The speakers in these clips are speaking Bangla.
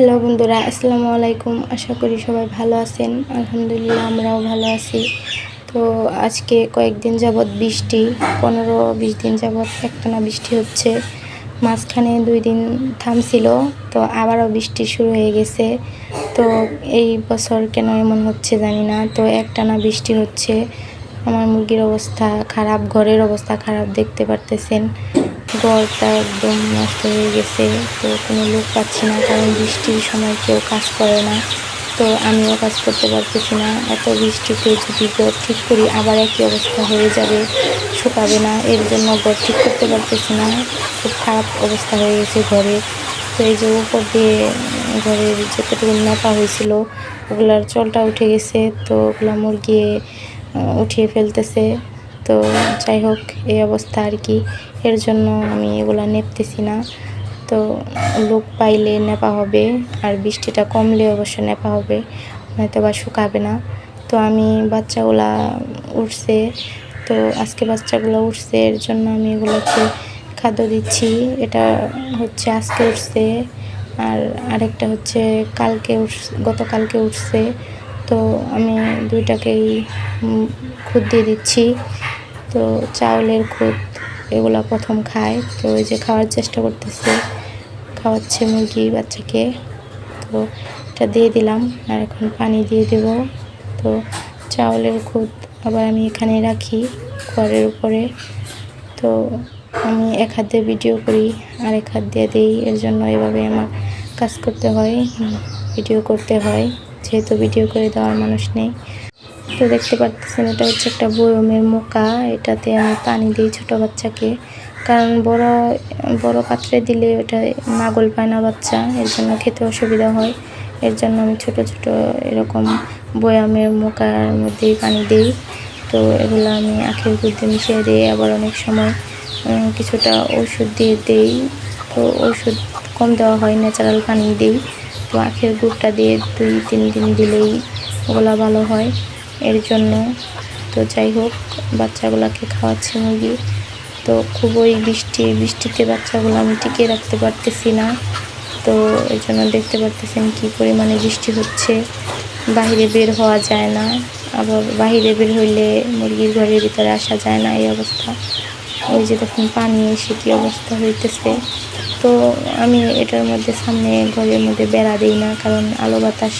হ্যালো বন্ধুরা, আসসালামু আলাইকুম। আশা করি সবাই ভালো আছেন। আলহামদুলিল্লাহ, আমরাও ভালো আছি। তো আজকে কয়েকদিন যাবৎ বৃষ্টি, পনেরো বিশ দিন যাবৎ একটানা বৃষ্টি হচ্ছে। মাঝখানে দুই দিন থামছিল, তো আবারও বৃষ্টি শুরু হয়ে গেছে। তো এই বছর কেন এমন হচ্ছে জানি না, তো একটানা বৃষ্টি হচ্ছে। আমার মুরগির অবস্থা খারাপ, ঘরের অবস্থা খারাপ, দেখতে পারতেছেন। ঘরটা একদম নষ্ট হয়ে গেছে, তো কোনো লোক পাচ্ছি না, কারণ বৃষ্টির সময় কেউ কাজ করে না। তো আমিও কাজ করতে পারতেছি না। এত বৃষ্টিতে যদি ঘর ঠিক করি, আবার একই অবস্থা হয়ে যাবে, শুকাবে না। এর জন্য ঘর ঠিক করতে পারতেছি না। খুব খারাপ অবস্থা হয়ে গেছে ঘরে। তো এই যে উপর দিয়ে ঘরের যতটুকু নেপা হয়েছিল, ওগুলার চলটা উঠে গেছে, তো ওগুলা মুরগি উঠিয়ে ফেলতেছে। তো যাই হোক, এই অবস্থা আর কি। এর জন্য আমি এগুলো নেপতেছি না। তো লোক পাইলে নেপা হবে, আর বৃষ্টিটা কমলে অবশ্য নেপা হবে হয়তো বা শুকাবে না। তো আমি বাচ্চাগুলা উঠছে, তো আজকে বাচ্চাগুলো উঠছে, এর জন্য আমি এগুলোকে খাদ্য দিচ্ছি। এটা হচ্ছে আজকে উঠছে, আর আরেকটা হচ্ছে কালকে উঠ গতকালকে উঠছে। তো আমি দুইটাকেই খুদ দিয়ে দিচ্ছি। তো চাউলের খুদ এগুলো প্রথম খায়। তো ওই যে খাওয়ার চেষ্টা করতেছে। খাওয়াচ্ছে মুরগি বাচ্চাকে। তো এটা দিয়ে দিলাম। আর এখন পানি দিয়ে দেব। তো চাউলের খুদ আবার আমি এখানে রাখি ঘরের উপরে। তো আমি এক হাত দিয়ে ভিডিও করি আর এক হাত দিয়ে দিই। এর জন্য এভাবে আমার কাজ করতে হয়, ভিডিও করতে হয়। যেহেতু ভিডিও করে দেওয়ার মানুষ নেই। তো দেখতে পাচ্ছেন এটা হচ্ছে একটা বয়মের মোকা। এটাতে আমি পানি দিই ছোটো বাচ্চাকে। কারণ বড় বড় পাত্রে দিলে ওটা নাগল পায় না বাচ্চা, এর জন্য খেতে অসুবিধা হয়। এর জন্য আমি ছোট ছোট এরকম বয়ামের মোকার মধ্যেই পানি দিই। তো এগুলো আমি আখের গুড়তে মিশিয়ে দিই আবার অনেক সময় কিছুটা ওষুধ দিয়ে দিই। তো ওষুধ কম দেওয়া হয় ন্যাচারাল পানি দিই। তো আখের গুড়টা দিয়ে দুই, তিন দিন দিলেই ওগুলো ভালো হয়। এর জন্য। তো যাই হোক, বাচ্চাগুলোকে খাওয়াচ্ছে মুরগি। তো খুবই বৃষ্টি, বৃষ্টিতে বাচ্চাগুলো আমি টিকিয়ে রাখতে পারতেছি না। তো এই জন্য দেখতে পারতেছেন কি পরিমাণে বৃষ্টি হচ্ছে। বাহিরে বের হওয়া যায় না। আবার বাহিরে বের হইলে মুরগির ঘরের ভিতরে আসা যায় না এই অবস্থা। ওই যে দেখুন, পানি এসে কী অবস্থা হইতেছে। তো আমি এটার মধ্যে সামনে ঘরের মধ্যে বেড়া দিই না, কারণ আলো বাতাস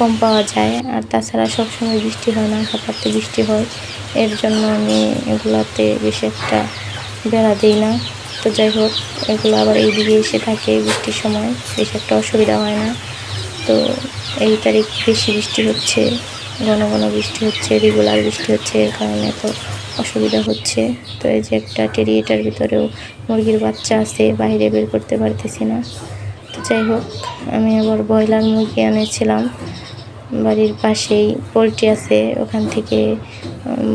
কম পাওয়া যায়। আর তাছাড়া সবসময় বৃষ্টি হয় না হঠাৎ বৃষ্টি হয়। এর জন্য আমি এগুলোতে বেশি একটা বেড়া দিই না। তো যাই হোক, এগুলো আবার এইদিকে এসে থাকে বৃষ্টির সময়, বেশি একটা অসুবিধা হয় না। তো এই তারিখ বেশি বৃষ্টি হচ্ছে, ঘন ঘন বৃষ্টি হচ্ছে রেগুলার বৃষ্টি হচ্ছে, এর কারণে তো অসুবিধা হচ্ছে। তো এই যে একটা টেরিয়েটার ভিতরেও মুরগির বাচ্চা আছে, বাইরে বের করতে পারতেছি না। তো যাই হোক, আমি আবার ব্রয়লার মুরগি এনেছিলাম। বাড়ির পাশেই পোলট্রি আছে, ওখান থেকে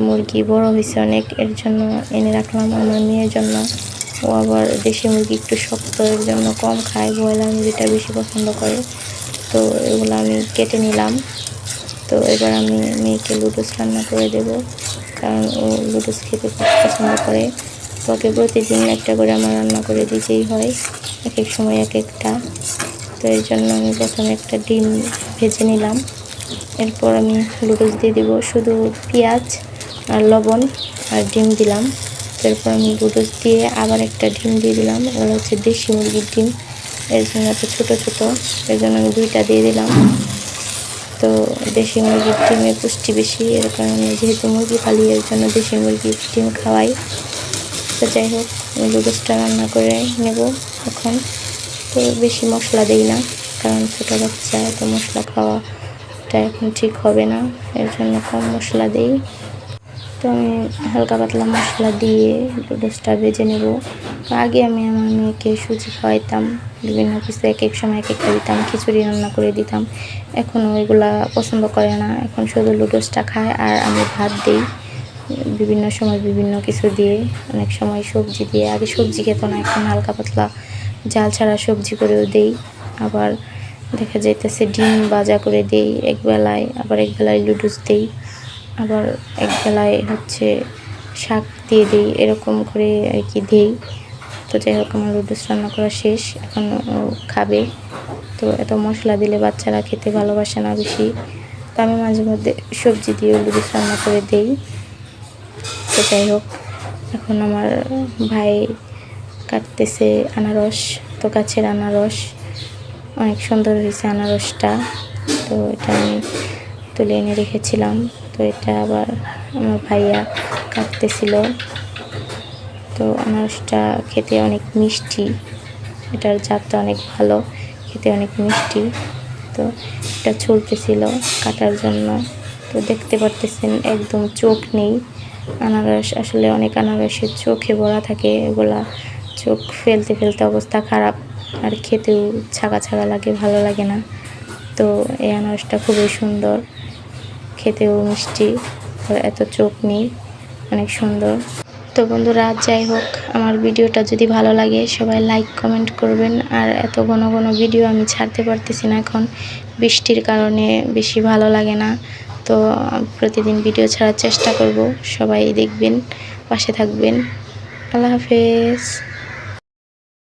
মুরগি বড় হয়েছে অনেক, এর জন্য এনে রাখলাম আমার মেয়ের জন্য। ও আবার দেশি মুরগি একটু শক্ত, এর জন্য কম খায়, ব্রয়লার মুরগিটা বেশি পছন্দ করে। তো এগুলো আমি কেটে নিলাম। তো এবার আমি মেয়েকে লুডুস রান্না করে দেব, কারণ ও লুডুস খেতে খুব পছন্দ করে। তো ওকে প্রতিদিন একটা করে আমার রান্না করে দিতেই হয়, এক এক সময় এক একটা। তো এর জন্য আমি প্রথমে একটা ডিম ভেজে নিলাম। এরপর আমি লুডুস দিয়ে দিব, শুধু পেঁয়াজ আর লবণ আর ডিম দিলাম। এরপর আমি লুডুস দিয়ে আবার একটা ডিম দিয়ে দিলাম, ওটা হচ্ছে দেশি মুরগির ডিম। এর জন্য এত ছোটো ছোটো, এর জন্য আমি দুইটা দিয়ে দিলাম। তো দেশি মুরগির ডিমে পুষ্টি বেশি এর কারণে যেহেতু মুরগি পালি, এর জন্য দেশি মুরগির ডিম খাওয়াই। তো যাই হোক লুডুসটা রান্না করে নেব এখন। তো বেশি মশলা দিই না, কারণ ছোটো বাচ্চা, এত মশলা খাওয়া এটা এখন ঠিক হবে না। এর জন্য কম মশলা দিই। তো আমি হালকা পাতলা মশলা দিয়ে লুডুসটা ভেজে নেব। আগে আমি আমার মেয়েকে সুজি খাওয়াইতাম। বিভিন্ন কিছু এক এক সময় এক একটা দিতাম, খিচুড়ি রান্না করে দিতাম। এখন ওইগুলা পছন্দ করে না। এখন শুধু লুডোসটা খায় আর আমি ভাত দিই। বিভিন্ন সময় বিভিন্ন কিছু দিয়ে, অনেক সময় সবজি দিয়ে। আগে সবজি খেত না, এখন হালকা পাতলা জাল ছাড়া সবজি করেও দেই। আবার দেখা যাইতেছে ডিম ভাজা করে দেই একবেলায় আবার একবেলায় লুডুস দেই, আবার একবেলায় হচ্ছে শাক দিয়ে দিই, এরকম করে আর কি দিই। তো যাই হোক, আমার লুডুস রান্না করা শেষ, এখন খাবে। তো এত মশলা দিলে বাচ্চারা খেতে ভালোবাসে না বেশি। তো আমি মাঝে মধ্যে সবজি দিয়ে লুডুস রান্না করে দেই। তো যাই হোক, এখন আমার ভাই কাটতেছে আনারস, তো গাছের আনারস। অনেক সুন্দর হয়েছে আনারসটা। তো এটা আমি তুলে এনে রেখেছিলাম। তো এটা আবার আমার ভাইয়া কাটতেছিল। তো আনারসটা খেতে অনেক মিষ্টি। এটার জাতটা অনেক ভালো, খেতে অনেক মিষ্টি। তো এটা চলতেছিল কাটার জন্য। তো দেখতে পারতেছেন, একদম চোখ নেই। আনারস, আসলে অনেক আনারসের চোখে ভরা থাকে। এগুলা চোখ ফেলতে ফেলতে অবস্থা খারাপ। আর খেতেও ছাগা ছাগা লাগে, ভালো লাগে না। তো এই আনারসটা খুবই সুন্দর। খেতেও মিষ্টি এত চোখ নেই, অনেক সুন্দর। তো বন্ধুরা, যাই হোক, আমার ভিডিওটা যদি ভালো লাগে, সবাই লাইক কমেন্ট করবেন। আর এত ঘন ঘন ভিডিও আমি ছাড়তে পারতেছি না এখন। বৃষ্টির কারণে বেশি ভালো লাগে না। তো প্রতিদিন ভিডিও ছাড়ার চেষ্টা করব। সবাই দেখবেন, পাশে থাকবেন। আল্লাহ হাফেজ।